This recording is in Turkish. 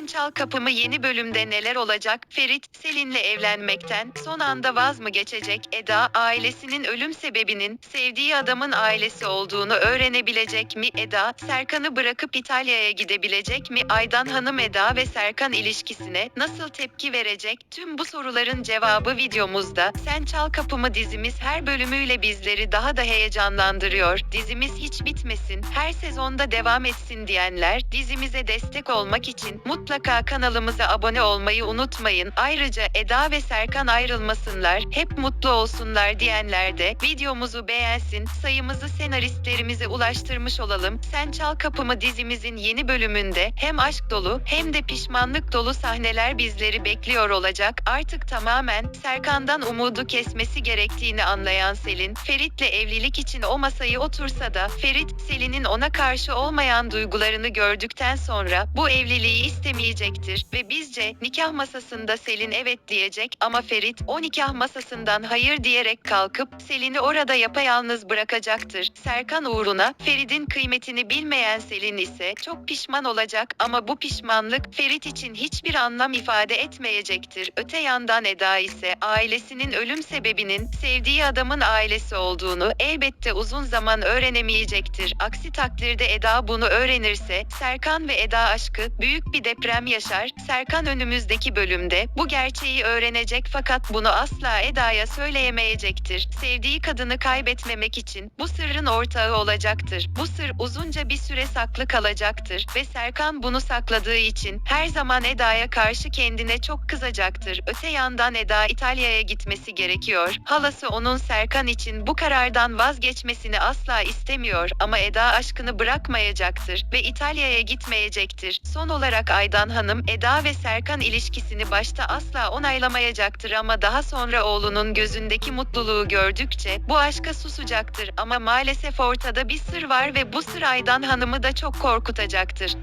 Sen Çal Kapımı yeni bölümde neler olacak? Ferit, Selin'le evlenmekten son anda vaz mı geçecek? Eda, ailesinin ölüm sebebinin sevdiği adamın ailesi olduğunu öğrenebilecek mi? Eda, Serkan'ı bırakıp İtalya'ya gidebilecek mi? Aydan Hanım Eda ve Serkan ilişkisine nasıl tepki verecek? Tüm bu soruların cevabı videomuzda. Sen Çal Kapımı dizimiz her bölümüyle bizleri daha da heyecanlandırıyor. Dizimiz hiç bitmesin, her sezonda devam etsin diyenler, dizimize destek olmak için mutlaka kanalımıza abone olmayı unutmayın. Ayrıca Eda ve Serkan ayrılmasınlar, hep mutlu olsunlar diyenler de videomuzu beğensin, sayımızı senaristlerimize ulaştırmış olalım. Sen Çal Kapımı dizimizin yeni bölümünde hem aşk dolu hem de pişmanlık dolu sahneler bizleri bekliyor olacak. Artık tamamen Serkan'dan umudu kesmesi gerektiğini anlayan Selin, Ferit'le evlilik için o masayı otursa da Ferit, Selin'in ona karşı olmayan duygularını gördükten sonra bu evliliği istemeyecektir ve bizce nikah masasında Selin evet diyecek ama Ferit o nikah masasından hayır diyerek kalkıp Selin'i orada yapayalnız bırakacaktır. Serkan uğruna Ferit'in kıymetini bilmeyen Selin ise çok pişman olacak ama bu pişmanlık Ferit için hiçbir anlam ifade etmeyecektir. Öte yandan Eda ise ailesinin ölüm sebebinin sevdiği adamın ailesi olduğunu elbette uzun zaman öğrenemeyecektir. Aksi takdirde Eda bunu öğrenirse Serkan ve Eda aşkı büyük bir deprem yaşar. Serkan önümüzdeki bölümde bu gerçeği öğrenecek fakat bunu asla Eda'ya söyleyemeyecektir. Sevdiği kadını kaybetmemek için bu sırrın ortağı olacaktır. Bu sır uzunca bir süre saklı kalacaktır ve Serkan bunu sakladığı için her zaman Eda'ya karşı kendine çok kızacaktır. Öte yandan Eda İtalya'ya gitmesi gerekiyor. Halası onun Serkan için bu karardan vazgeçmesini asla istemiyor ama Eda aşkını bırakmayacaktır ve İtalya'ya gitmeyecektir. Son olarak Aydan Hanım Eda ve Serkan ilişkisini başta asla onaylamayacaktır ama daha sonra oğlunun gözündeki mutluluğu gördükçe bu aşka susacaktır ama maalesef ortada bir sır var ve bu sır Aydan Hanım'ı da çok korkutacaktır.